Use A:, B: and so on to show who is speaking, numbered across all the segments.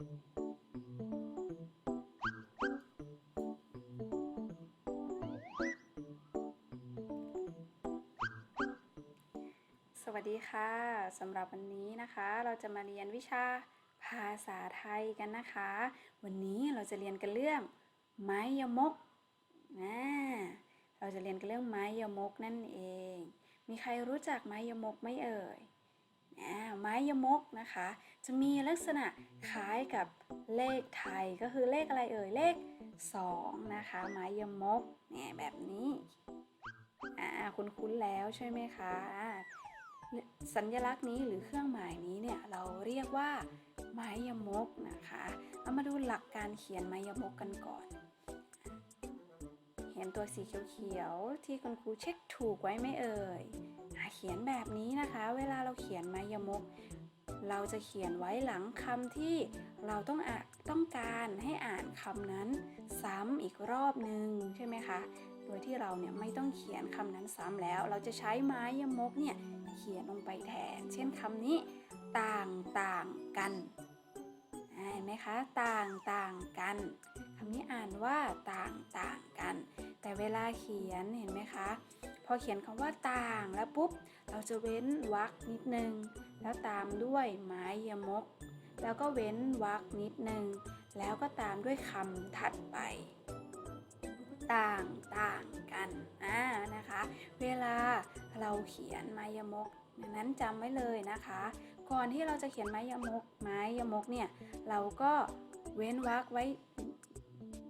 A: สวัสดีค่ะสำหรับวันนี้นะคะเราจะมาเรียนวิชาภาษาไทยกันนะคะ วันนี้เราจะเรียนกันเรื่อง ไม้ยมกนะเราจะเรียนกันเรื่องไม้ยมกนั่นเอง มีใครรู้จักไม้ยมกไหมเอ่ย ไม้ยมกนะคะ จะมีลักษณะคล้ายกับเลขไทยก็คือเลขอะไรเอ่ยเลข 2 นะคะ ไม้ยมกเนี่ยแบบนี้อ่าคุ้นๆแล้วใช่ไหมคะสัญลักษณ์นี้หรือเครื่องหมายนี้เนี่ยเราเรียกว่าไม้ยมกนะคะ เรามาดูหลักการเขียนไม้ยมกกันก่อน เห็นตัวสีเขียวๆที่คุณครูเช็คถูกไว้ไหมเอ่ยอเขียนแบบนี้นะคะ เวลาเราเขียนไม้ยมก เราจะเขียนไว้หลังคำที่เราต้องอะต้องการให้อ่านคำนั้นซ้ำอีกรอบหนึ่งใช่ไหมคะ โดยที่เราเนี่ยไม่ต้องเขียนคำนั้นซ้ำแล้ว เราจะใช้ไม้ยมกเนี่ยเขียนลงไปแทน เช่นคำนี้ ต่างต่างกัน ไหมคะ ต่างต่างกันคำนี้อ่านว่าต่างต่างกัน แต่เวลาเขียนเห็นไหมคะ พอเขียนคำว่าต่างแล้วปุ๊บ เราจะเว้นวรรคนิดนึง แล้วตามด้วยไม้ยมก แล้วก็เว้นวรรคนิดนึง แล้วก็ตามด้วยคำถัดไปต่างต่างกันอ่านะคะ เวลาเราเขียนไม้ยมกนั้นจำไว้เลยนะคะ ก่อนที่เราจะเขียนไม้ยมกไม้ยมกเนี่ยเราก็เว้นวรรคไว้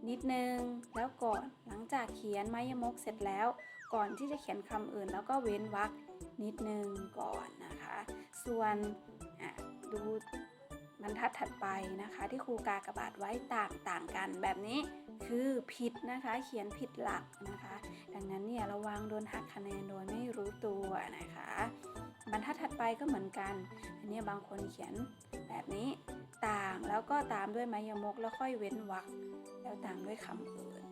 A: นิดนึงแล้วก่อนหลังจากเขียนไม้ยมกเสร็จแล้ว ก่อนที่จะเขียนคำอื่น แล้วก็เว้นวรรคนิดนึงก่อนนะคะ ส่วนดู บรรทัดถัดไปนะคะ ที่ครูกากระบาทไว้ต่างต่างกันแบบนี้คือผิดนะคะ เขียนผิดหลักนะคะ ดังนั้นเนี่ยระวังโดนหักคะแนนโดยไม่รู้ตัวนะคะ บรรทัดถัดไปก็เหมือนกัน อันนี้บางคนเขียนแบบนี้ต่างแล้วก็ตามด้วยไมยมกแล้วค่อยเว้นวรรคแล้วตามด้วยคำอื่น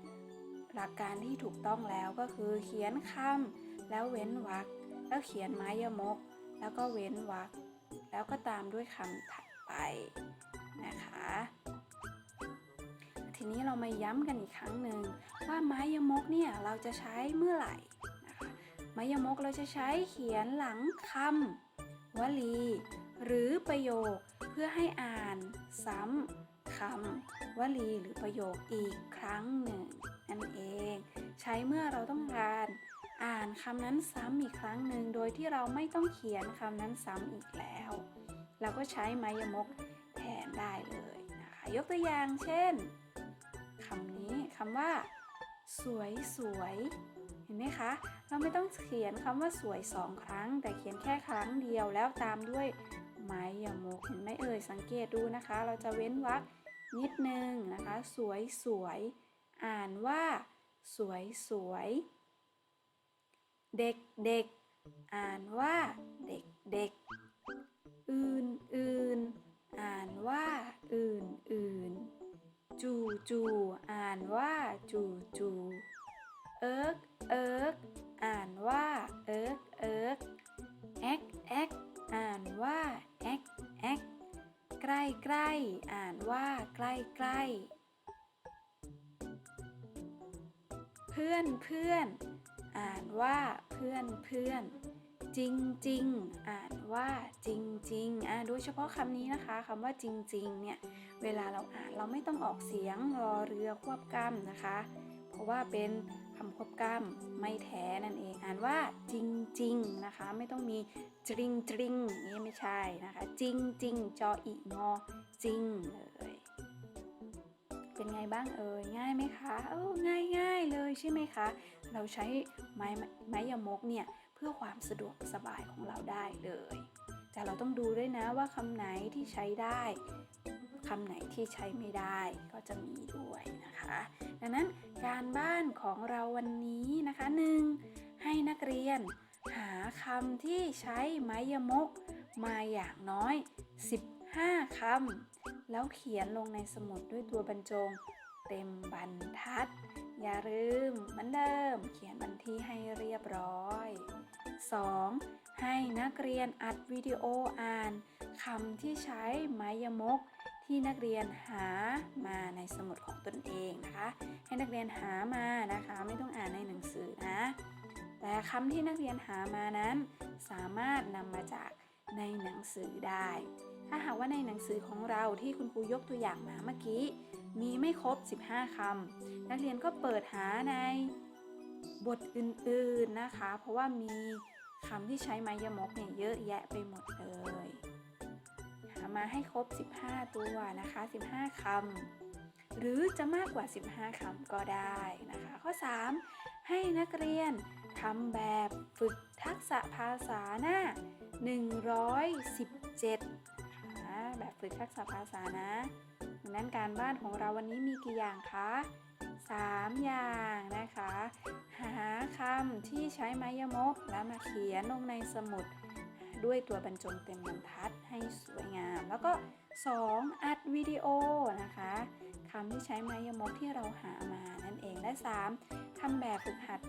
A: หลักการที่ถูกต้องแล้วก็คือเขียนคำแล้วเว้นวรรคแล้วเขียนไมยมก แล้วก็เว้นวรรคแล้วก็ตามด้วยคำถัด ไปนะคะ ทีนี้เรามาย้ำกันอีกครั้งหนึ่งว่าไม้ยมกเนี่ยเราจะใช้เมื่อไหร่นะคะไม้ยมกเราจะใช้เขียนหลังคำวลี หรือประโยคเพื่อให้อ่านซ้ำคำวลีหรือประโยคอีกครั้งหนึ่งนั่นเอง ใช้เมื่อเราต้องการอ่านคำนั้นซ้ำอีกครั้งหนึ่งโดยที่เราไม่ต้องเขียนคำนั้นซ้ำอีกแล้ว เราก็ใช้ไม้ยมกแทนได้เลยนะคะ ยกตัวอย่างเช่นคำนี้คำว่า สวยสวยเห็นไหมคะ เราไม่ต้องเขียนคำว่าสวยสองครั้ง แต่เขียนแค่ครั้งเดียวแล้วตามด้วยไม้ยมกเห็นไหมเอ่ยสังเกตดูนะคะ เราจะเว้นวรรคนิดนึงนะคะ สวยสวยอ่านว่า สวยสวยเด็กเด็กอ่านว่าเด็กเด็ก อื่นอื่นอ่านว่าอื่นอื่นจูจูอ่านว่าจูจูเอิกเอิกอ่านว่าเอิกเอิกแอกแอกอ่านว่าแอกแอกใกล้ใกล้อ่านว่าใกล้ใกล้เพื่อนเพื่อนอ่านว่าเพื่อนเพื่อน จริงจริงอ่านว่าจริงจริงอ่าโดยเฉพาะคำนี้นะคะคำว่าจริงจริงเนี่ย เวลาเราอ่านเราไม่ต้องออกเสียงรอเรือควบกล้ำนะคะ เพราะว่าเป็นคำควบกล้ำไม่แท้นั่นเอง อ่านว่าจริงจริงนะคะ ไม่ต้องมีจริงจริงนี่ไม่ใช่นะคะ จริงจริงจออีงอจริงเลยเป็นไงบ้างเอ่ยง่ายไหมคะเออง่ายง่ายเลยใช่ไหมคะ เราใช้ไม้ไม้ยมกเนี่ย เพื่อความสะดวกสบายของเราได้เลย แต่เราต้องดูด้วยนะว่าคำไหนที่ใช้ได้คำไหนที่ใช้ไม่ได้ก็จะมีด้วยนะคะ ดังนั้นการบ้านของเราวันนี้นะคะหนึ่งให้นักเรียน หาคำที่ใช้ไม้ยมก มาอย่างน้อย 15 คำแล้วเขียนลงในสมุดด้วยตัวบรรจง เต็มบรรทัด อย่าลืมเหมือนเดิม เขียนบันทีให้เรียบร้อย 2. ให้นักเรียนอัดวิดีโออ่านคำที่ใช้ไม้ยมกที่นักเรียนหามาในสมุดของตนเองนะคะ ให้นักเรียนหามานะคะ ไม่ต้องอ่านในหนังสือนะ แต่คำที่นักเรียนหามานั้น สามารถนำมาจากในหนังสือได้ ถ้าหากว่าในหนังสือของเราที่คุณครูยกตัวอย่างมาเมื่อกี้ มีไม่ครบ 15คำนักเรียนก็เปิดหาในบทอื่นๆนะคะ เพราะว่ามีคำที่ใช้ไม้ยมกเนี่ยเยอะแยะไปหมดเลย หามาให้ครบ 15 ตัวนะคะ 15คำหรือจะมากกว่า 15คำก็ได้นะคะ ข้อ 3 ให้นักเรียนทำแบบฝึกทักษะภาษาหน้า 117นะคะแบบฝึกทักษะภาษานะังนั้นการบ้านของเราวันนี้มีกี่อย่างคะ 3 อย่างนะคะ หาคำที่ใช้ไม้ยมกแล้วมาเขียนลงในสมุด ด้วยตัวบรรจงเต็มบรรทัดให้สวยงาม แล้วก็ 2 อัดวิดีโอนะคะคำที่ใช้ไม้ยมกที่เราหามานั่นเองและ 3 ทำแบบฝึกหัด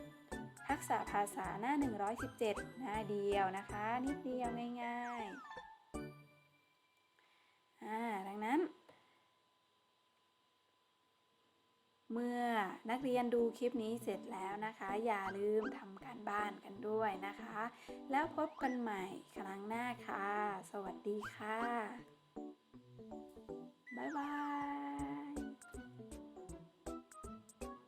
A: ทักษะภาษาหน้า 117 หน้าเดียวนะคะ นิดเดียวง่ายๆอ่าดังนั้น เมื่อนักเรียนดูคลิปนี้เสร็จแล้วนะคะ อย่าลืมทำการบ้านกันด้วยนะคะ แล้วพบกันใหม่ครั้งหน้าค่ะ สวัสดีค่ะ บ๊ายบาย